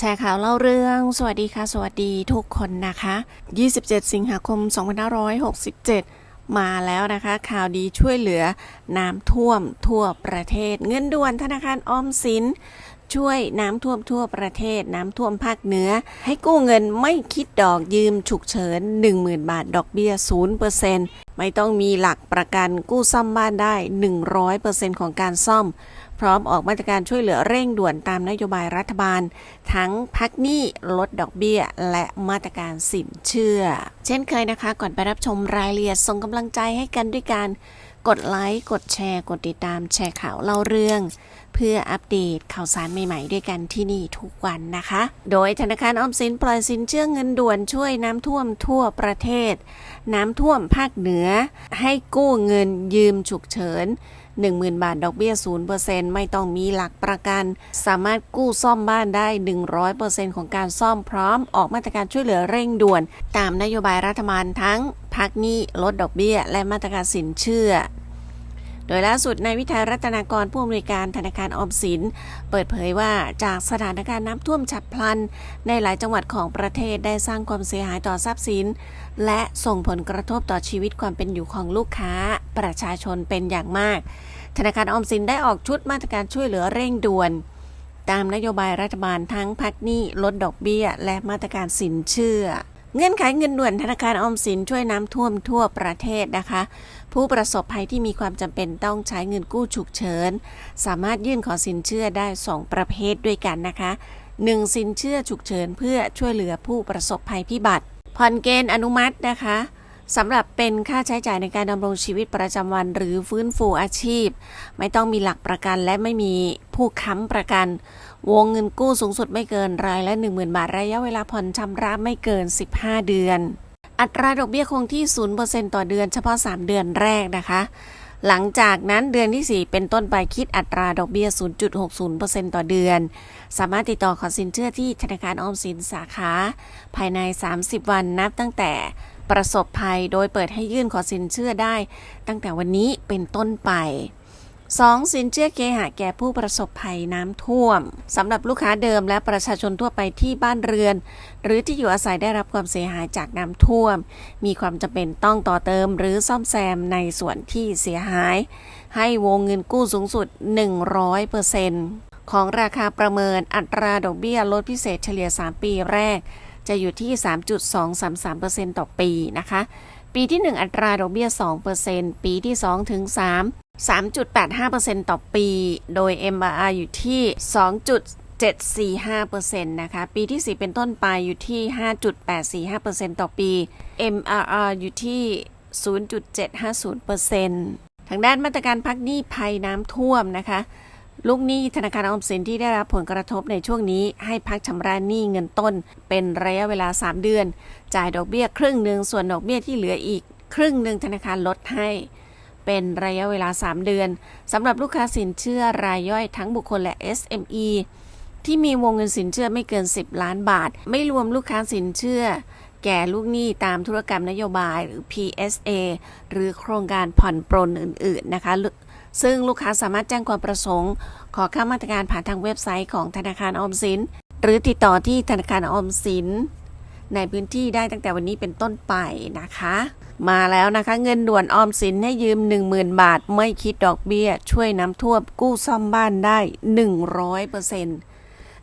แชร์ข่าวเล่าเรื่อง สวัสดีค่ะ สวัสดีทุกคนนะคะ 27 สิงหาคม 2567 มาแล้วนะคะ ข่าวดีช่วยเหลือน้ำท่วมทั่วประเทศ เงินด่วนธนาคารออมสิน ช่วยน้ำท่วมทั่วประเทศ น้ำท่วมภาคเหนือ ให้กู้เงินไม่คิดดอกยืมฉุกเฉิน 10,000 บาท ดอกเบี้ย 0%ไม่ต้องมีหลักประกันกู้ซ่อมบ้านได้ 100%ของการซ่อม พร้อมออกมาตรการช่วยเหลือเร่งด่วนตามนโยบายรัฐบาล ทั้งพักหนี้ลดดอกเบี้ย และมาตรการสินเชื่อ เช่นเคยนะคะ ก่อนไปรับชมรายละเอียดส่งกำลังใจให้กันด้วยการกดไลค์กดแชร์ กดติดตามแชร์ข่าวเล่าเรื่อง เพื่ออัปเดตข่าวสารใหม่ๆ ด้วยกันที่นี่ทุกวันนะคะ โดยธนาคารออมสินปล่อยสินเชื่อเงินด่วนช่วยน้ำท่วมทั่วประเทศ น้ำท่วมภาคเหนือ ให้กู้เงินยืมฉุกเฉิน 10,000 บาท ดอกเบี้ย 0%ไม่ต้องมีหลักประกัน สามารถกู้ซ่อมบ้านได้ 100%ของการซ่อมพร้อม ออกมาตรการช่วยเหลือเร่งด่วน ตามนโยบายรัฐบาลทั้งพักหนี้ลดดอกเบี้ย และมาตรการสินเชื่อ โดยล่าสุดนายวิทัยรัตนากรผู้อำนวยการธนาคารออมสิน เปิดเผยว่าจากสถานการณ์น้ำท่วมฉับพลัน ในหลายจังหวัดของประเทศได้สร้างความเสียหายต่อทรัพย์สิน และส่งผลกระทบต่อชีวิตความเป็นอยู่ของลูกค้า ประชาชนเป็นอย่างมาก ธนาคารออมสินได้ออกชุดมาตรการช่วยเหลือเร่งด่วน ตามนโยบายรัฐบาลทั้งพักหนี้ลดดอกเบี้ย และมาตรการสินเชื่อเงื่อนไขเงินด่วนธนาคารออมสินช่วยน้ำท่วมทั่วประเทศนะคะผู้ประสบภัยที่มีความจำเป็นต้องใช้เงินกู้ฉุกเฉิน สามารถยื่นขอสินเชื่อได้ 2 ประเภทด้วยกันนะคะ 1. สินเชื่อฉุกเฉินเพื่อช่วยเหลือผู้ประสบภัยพิบัติ ผ่อนเกณฑ์อนุมัตินะคะสำหรับเป็นค่าใช้จ่ายในการดำรงชีวิตประจำวัน หรือฟื้นฟูอาชีพ ไม่ต้องมีหลักประกันและไม่มีผู้ค้ำประกัน วงเงินกู้สูงสุดไม่เกินรายละ 10,000 บาทระยะเวลาผ่อนชำระไม่เกิน 15 เดือน อัตราดอกเบี้ยคงที่ 0%ต่อเดือนเฉพาะ 3 เดือนแรกนะคะ หลังจากนั้นเดือนที่ 4 เป็นต้นไปคิดอัตราดอกเบี้ย 0.60%ต่อเดือน สามารถติดต่อขอสินเชื่อที่ธนาคารออมสินสาขา ภายใน 30 วันนับตั้งแต่ประสบภัย โดยเปิดให้ยื่นขอสินเชื่อได้ ตั้งแต่วันนี้เป็นต้นไป 2. สินเชื่อเคหะแก่ผู้ประสบภัยน้ำท่วมสำหรับลูกค้าเดิมและประชาชนทั่วไปที่บ้านเรือน หรือที่อยู่อาศัยได้รับความเสียหายจากน้ำท่วม มีความจำเป็นต้องต่อเติมหรือซ่อมแซมในส่วนที่เสียหาย ให้วงเงินกู้สูงสุด 100%ของราคาประเมินอัตราดอกเบี้ยลดพิเศษเฉลี่ย 3 ปีแรก จะอยู่ที่ 3.233%ต่อปีนะคะปีที่ 1 อัตราดอกเบี้ย 2%ปีที่ 2 ถึง3 3.85%ต่อปี โดย MRR อยู่ที่ 2.745%นะคะ ปีที่ 4 เป็นต้นไปอยู่ที่ 5.845%ต่อปี MRR อยู่ที่ 0.750%ทางด้านมาตรการพักหนี้ภัยน้ำท่วมนะคะลูกหนี้ธนาคารออมสินที่ได้รับผลกระทบในช่วงนี้ ให้พักชำระหนี้เงินต้น เป็นระยะเวลา 3 เดือน จ่ายดอกเบี้ยครึ่งหนึ่งส่วนดอกเบี้ยที่เหลืออีก ครึ่งหนึ่งธนาคารลดให้ เป็นระยะเวลา 3 เดือนสำหรับลูกค้าสินเชื่อรายย่อยทั้งบุคคลและ SME ที่มีวงเงินสินเชื่อไม่เกิน 10 ล้านบาท ไม่รวมลูกค้าสินเชื่อ แก่ลูกหนี้ตามธุรกรรมนโยบายหรือ PSA หรือโครงการผ่อนปรนอื่น ๆ นะคะซึ่งลูกค้าสามารถแจ้งความประสงค์ ขอค่ามาตรการผ่านทางเว็บไซต์ของธนาคารออมสิน หรือติดต่อที่ธนาคารออมสิน ในพื้นที่ได้ตั้งแต่วันนี้เป็นต้นไปนะคะ มาแล้วนะคะ เงินด่วนออมสินให้ยืม 10,000 บาท ไม่คิดดอกเบี้ย ช่วยน้ำท่วมกู้ซ่อมบ้านได้ 100%